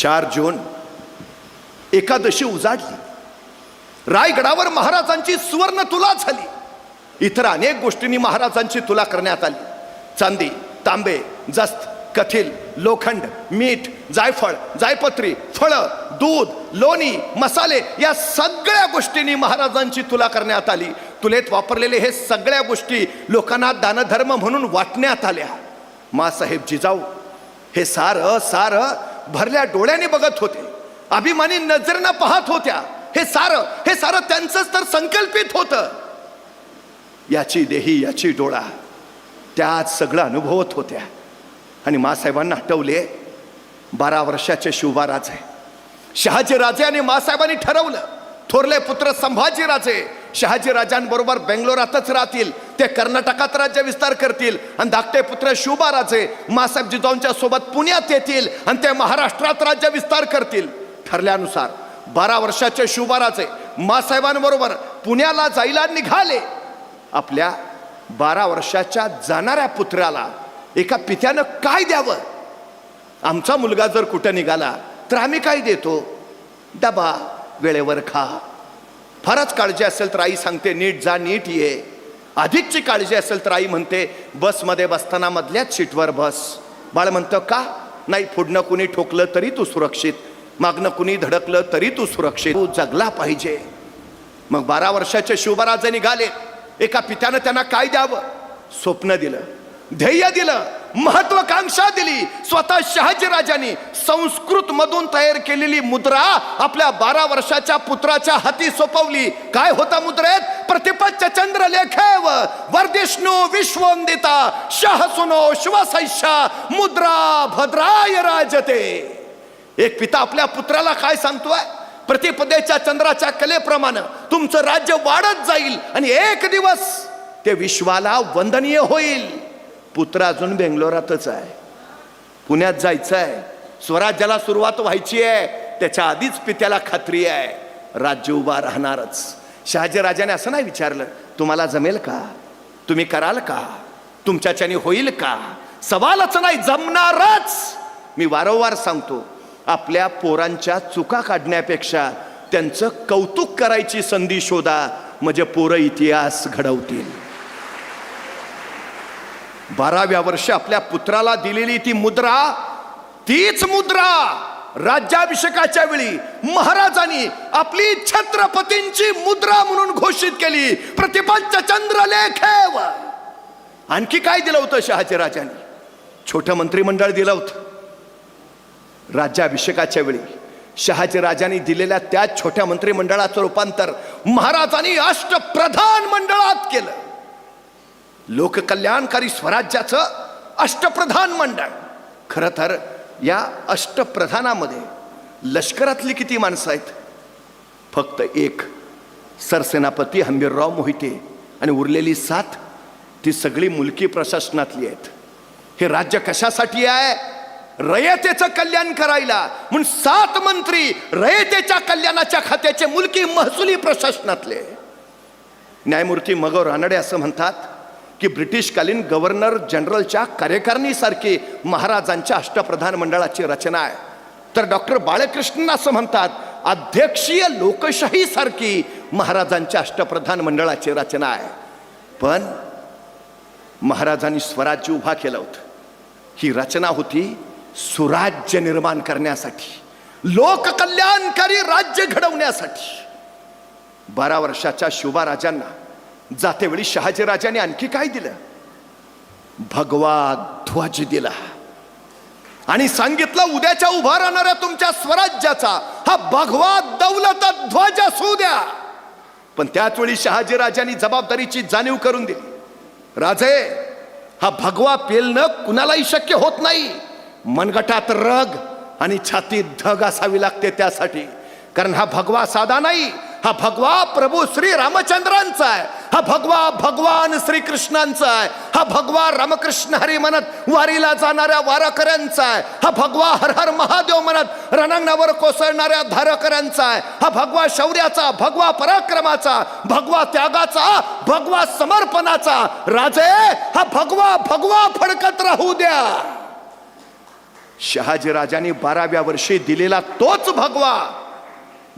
चार जून एकादशी उजाडली. रायगडावर महाराजांची सुवर्ण तुला झाली. इतर अनेक गोष्टींनी महाराजांची तुला करण्यात आली. चांदी तांबे जस्त कथिल लोखंड मीठ जायफळ जायपत्री फळं दूध लोणी मसाले या सगळ्या गोष्टींनी महाराजांची तुला करण्यात आली. तुलेत वापरलेले हे सगळ्या गोष्टी लोकांना दानधर्म म्हणून वाटण्यात आल्या. मासाहेब जिजाऊ हे सार सार भरल्या डोळ्याने बघत होते. अभिमानी नजरेनं पाहत होत्या. हे सारं हे सारं त्यांचंच तर संकल्पित होतं. याची देही याची डोळा त्यात सगळं अनुभवत होत्या. आणि मासाहेबांना हटवले बारा वर्षाचे शिवबाराजे शहाजी राजे आणि मासाहेबांनी ठरवलं थोरले पुत्र संभाजी राजे शहाजी राजांबरोबर बेंगलोरातच राहतील. ते कर्नाटकात राज्य विस्तार करतील. आणि धाकटे पुत्र शिवबाराचे मासाहेब जिजाऊंच्या सोबत पुण्यात येतील आणि ते महाराष्ट्रात राज्य विस्तार करतील. ठरल्यानुसार बारा वर्षाचे शिवबाराचे मासाहेबांबरोबर पुण्याला जायला निघाले. आपल्या बारा वर्षाच्या जाणाऱ्या पुत्राला एका पित्यानं काय द्यावं? आमचा मुलगा जर कुठं निघाला तर आम्ही काय देतो? डबा वेळेवर खा. फारच काळजी असेल तर आई सांगते नीट जा नीट ये. अधिकची काळजी असेल तर आई म्हणते बसमध्ये बसताना मधल्याच सीटवर बस. बाळ म्हणतं का? नाही पुढनं कुणी ठोकलं तरी तू सुरक्षित. मागनं कुणी धडकलं तरी तू सुरक्षित. तू जगला पाहिजे. मग बारा वर्षाचे शिवबराजे निघाले. एका पित्यानं त्यांना काय द्यावं? स्वप्न दिलं. ध्येय दिलं. महत्वाकांक्षा दिली. स्वतः शहाजी राजांनी संस्कृत मधून तयार केलेली मुद्रा आपल्या बारा वर्षाच्या पुत्राच्या हाती सोपवली. काय होता मुद्रेत? प्रतिपच्च चंद्र लेखे वर्धिष्णु विश्वंदिता शह सुनो शिवसैषा मुद्रा भद्राय राजते। एक पिता आपल्या पुत्राला काय सांगतोय? प्रतिपदेच्या चंद्राच्या कलेप्रमाणे तुमचं राज्य वाढत जाईल आणि एक दिवस ते विश्वाला वंदनीय होईल. पुत्र अजून बेंगलोरातच आहे. पुण्यात जायचं आहे स्वराज्याला सुरुवात व्हायची आहे. त्याच्या आधीच पित्याला खात्री आहे. राज्य उभा राहणारच. शहाजी राजाने असं नाही विचारलं. तुम्हाला जमेल का? तुम्ही कराल का? तुमच्याच्याने होईल का? सवालच नाही जमणारच! मी वारंवार सांगतो आपल्या पोरांच्या चुका काढण्यापेक्षा त्यांचं कौतुक करायची संधी शोधा म्हणजे पोरं इतिहास घडवतील. बाराव्या वर्षी आपल्या पुत्राला दिलेली ती मुद्रा तीच मुद्रा! राज्याभिषेकाच्या वेळी महाराजांनी आपली छत्रपतींची मुद्रा म्हणून घोषित केली. प्रतिपंच चंद्रलेखेव आणखी काय दिलं होतं शहाजी राजांनी? छोटं मंत्रिमंडळ दिलं होतं. राज्याभिषेकाच्या वेळी शहाजी राजांनी दिलेल्या त्या छोट्या मंत्रिमंडळाचं रूपांतर महाराजांनी अष्टप्रधान मंडळात केलं. लोककल्याणकारी स्वराज्याचं अष्टप्रधान मंडळ. खरं तर या अष्टप्रधानामध्ये लष्करातली किती माणसं आहेत? फक्त एक. सरसेनापती हंबीरराव मोहिते आणि उरलेली सात ती सगळी मुलकी प्रशासनातली आहेत. हे राज्य कशासाठी आहे? रयतेचं कल्याण करायला. म्हणून सात मंत्री रयतेच्या कल्याणाच्या खात्याचे मुलकी महसुली प्रशासनातले. न्यायमूर्ती मगव रानडे असं म्हणतात की ब्रिटिशकालीन गव्हर्नर जनरलच्या कार्यकारिणीसारखी महाराजांच्या अष्टप्रधान मंडळाची रचना आहे. तर डॉक्टर बाळकृष्णन असं म्हणतात अध्यक्षीय लोकशाहीसारखी महाराजांच्या अष्टप्रधान मंडळाची रचना आहे. पण महाराजांनी स्वराज्य उभा केलं होतं. ही रचना होती सुराज्य निर्माण करण्यासाठी लोककल्याणकारी राज्य घडवण्यासाठी. बारा वर्षाच्या शिवबा राजांना जातेवेळी शहाजी राजाने आणखी काय दिलं? भगवा ध्वज दिला. आणि सांगितलं उद्याच्या उभा राहणाऱ्या तुमच्या स्वराज्याचा हा भगवा दौलत ध्वज असू द्या. पण त्याच वेळी शहाजी राजांनी जबाबदारीची जाणीव करून दिली. राजे हा भगवा पेलणं कुणालाही शक्य होत नाही. मनगटात रग आणि छातीत धग असावी लागते त्यासाठी. कारण हा भगवा साधा नाही हा भगवा प्रभू श्री रामचंद्रांचा आहे. हा भगवा भगवान श्रीकृष्णांचा आहे. हा भगवा रामकृष्ण हरी म्हणत वारीला जाणाऱ्या वारकऱ्यांचा आहे. हा भगवा हर हर महादेव म्हणत रणांगणावर कोसळणाऱ्या धारकऱ्यांचा आहे. हा भगवा शौर्याचा भगवा पराक्रमाचा भगवा त्यागाचा भगवा समर्पणाचा. राजे हा भगवा भगवा फडकत राहू द्या. शहाजी राजांनी बाराव्या वर्षी दिलेला तोच भगवा.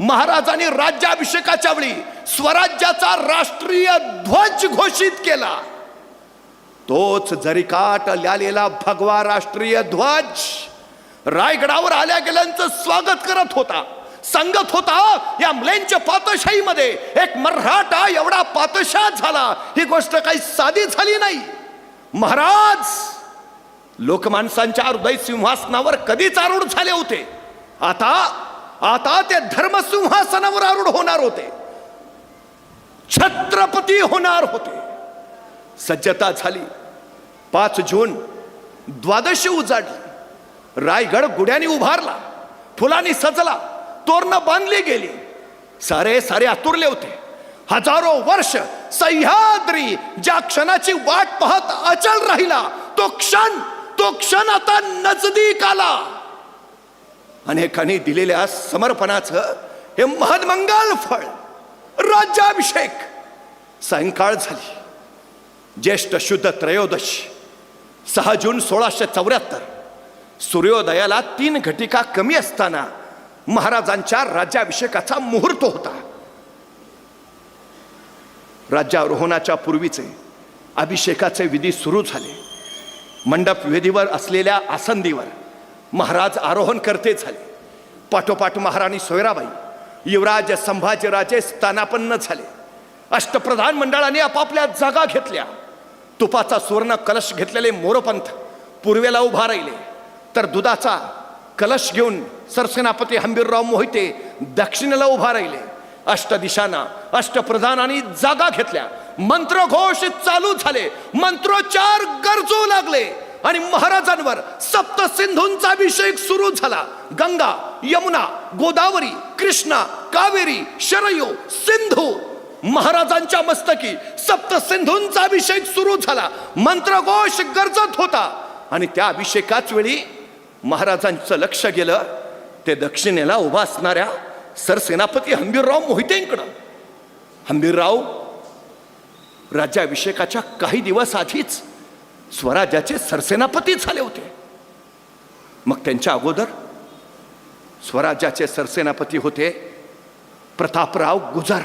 महाराजांनी राज्याभिषेकाच्या वेळी स्वराज्याचा राष्ट्रीय ध्वज घोषित केला. तोच जरीकाट ल्यालेला भगवा राष्ट्रीय ध्वज रायगडावर आल्या गेल्यांचं स्वागत करत होता सांगत होता या मुलांच्या पातशाहीमध्ये एक मराठा एवढा पातशाह झाला ही गोष्ट काही साधी झाली नाही. महाराज लोकमानसांच्या हृदय सिंहासनावर कधीच आरूढ झाले होते. आता आता ते धर्मसिंहासनावर आरूढ होणार होते. छत्रपती होणार होते. सज्जता झाली. पाच जून द्वादशी उजाडली. रायगड गुड्याने उभारला. फुलांनी सजला. तोरण बांधली गेली. सारे सारे आतुरले होते. हजारो वर्ष सह्याद्री ज्या क्षणाची वाट पाहत अचल राहिला तो क्षण तो क्षण आता नजदीक आला. अनेकांनी दिलेल्या समर्पणाचं हे महदमंगाल फळ राज्याभिषेक. सायंकाळ झाली. ज्येष्ठ शुद्ध त्रयोदशी सहा जून सोळाशे चौऱ्याहत्तर. सूर्योदयाला तीन घटिका कमी असताना महाराजांच्या राज्याभिषेकाचा मुहूर्त होता. राज्यारोहणाच्या पूर्वीचे अभिषेकाचे विधी सुरू झाले. मंडप वेदीवर असलेल्या आसंदीवर महाराज आरोहण करते झाले. पाठोपाठ महाराणी सोयराबाई युवराज संभाजीराजे स्थानापन्न झाले. अष्टप्रधान मंडळाने आपापल्या जागा घेतल्या. तुपाचा सुवर्ण कलश घेतलेले मोरपंथ पूर्वेला उभा राहिले. तर दुधाचा कलश घेऊन सरसेनापती हंबीरराव मोहिते दक्षिणेला उभा राहिले. अष्टदिशांना अष्टप्रधानांनी जागा घेतल्या. मंत्रघोष चालू झाले. मंत्रोच्चार गरजू लागले. आणि महाराजांवर सप्त सिंधूंचा अभिषेक सुरू झाला. गंगा यमुना गोदावरी कृष्णा कावेरी शरयू सिंधू. महाराजांच्या मस्तकी सप्त सिंधूंचा अभिषेक सुरू झाला. मंत्रघोष गरजत होता. आणि त्या अभिषेकाच वेळी महाराजांचं लक्ष गेलं. ते दक्षिणेला उभा असणाऱ्या सरसेनापती हंबीरराव मोहितेंकडं. हंबीरराव राज्याभिषेकाच्या काही दिवस आधीच स्वराज्याचे सरसेनापती झाले होते. मग त्यांच्या अगोदर स्वराज्याचे सरसेनापती होते प्रतापराव गुजर.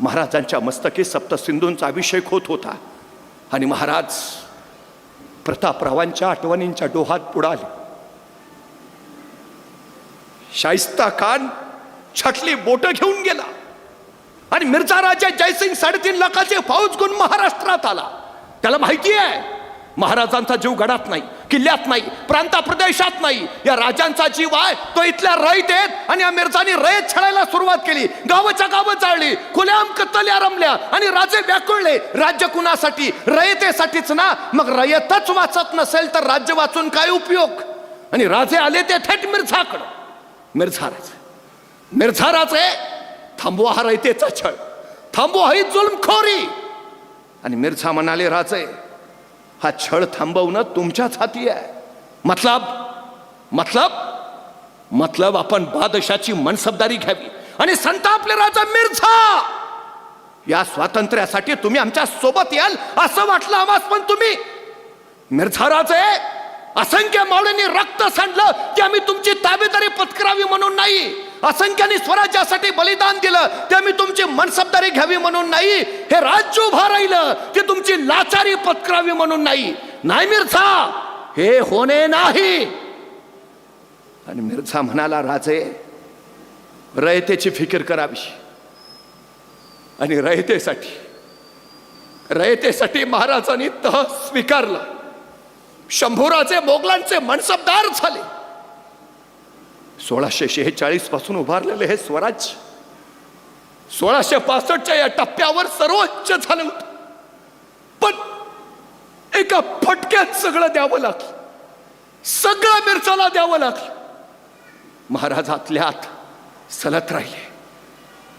महाराजांच्या मस्तकी सप्तसिंधूंचा अभिषेक होत होता आणि महाराज प्रतापरावांच्या आठवणींच्या डोहात बुडाले. शाहिस्ता खान छटली बोट घेऊन गेला आणि मिर्झा राजा जयसिंग साडेतीन लाखाचे फौज घेऊन महाराष्ट्रात आला. त्याला माहिती आहे. महाराजांचा जीव गडात नाही किल्ल्यात नाही प्रांता प्रदेशात नाही. या राजांचा जीव आहे. तो इथल्या रयतेत आणि या मिर्झानी रयत छळायला सुरुवात केली. गावाच्या गावं चाळली खुल्याम कत्तल्या रमल्या आणि राजे व्याकुळले. राज्य कुणासाठी? रयतेसाठीच ना. मग रयतच वाचत नसेल तर राज्य वाचून काय उपयोग? आणि राजे आले ते थेट मिरझाकडं. मिर्झा राजे राजे थांबवा हा रयतेचा छळ. थांबवा ही जुलमखोरी. आणि मिर्झा म्हणाले राजे हा छळ थांबवणं तुमच्याच हाती आहे. मतलब मतलब मतलब आपण बादशाची मनसबदारी घ्यावी. आणि संतापले राजा मिर्झा या स्वातंत्र्यासाठी तुम्ही आमच्यासोबत याल असं वाटलं आम्हास पण तुम्ही मिर्झा राजे असंख्य मावळ्यांनी रक्त सांडलं की आम्ही तुमची ताबेदारी पत्करावी म्हणून नाही. असंख्याने स्वराज्यासाठी बलिदान दिलं. ते मी तुमची मनसबदारी घ्यावी म्हणून नाही हे राज्य उभा राहिलं. ते तुमची लाचारी पत्करावी म्हणून नाही. नाही मिर्झा हे होणे नाही. आणि मिर्झा म्हणाला राजे रयतेची फिकीर करावी आणि रयतेसाठी रयतेसाठी महाराजांनी तह स्वीकारला. शंभूराजे मोगलांचे मनसबदार झाले. सोळाशे शेहेचाळीसपासून उभारलेले हे स्वराज्य सोळाशे पासष्टच्या या टप्प्यावर सर्वोच्च झालं होत. पण एका फटक्यात सगळं द्यावं लागलं. सगळं मिरचाला द्यावं लागलं. महाराजातल्या आत सलत राहिले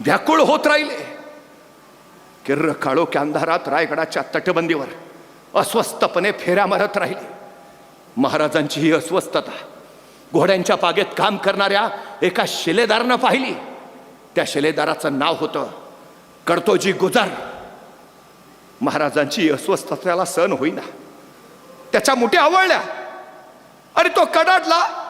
व्याकुळ होत राहिले. किर्र काळोख्या अंधारात रायगडाच्या तटबंदीवर अस्वस्थपणे फेऱ्या मारत राहिले. महाराजांची ही अस्वस्थता घोड्यांच्या बागेत काम करणाऱ्या एका शिलेदारानं पाहिली. त्या शिलेदाराचं नाव होतं कडतोजी गुजर. महाराजांची अस्वस्थतेला सण होईना. त्याच्या मुठ्या आवळल्या. आणि तो कडाडला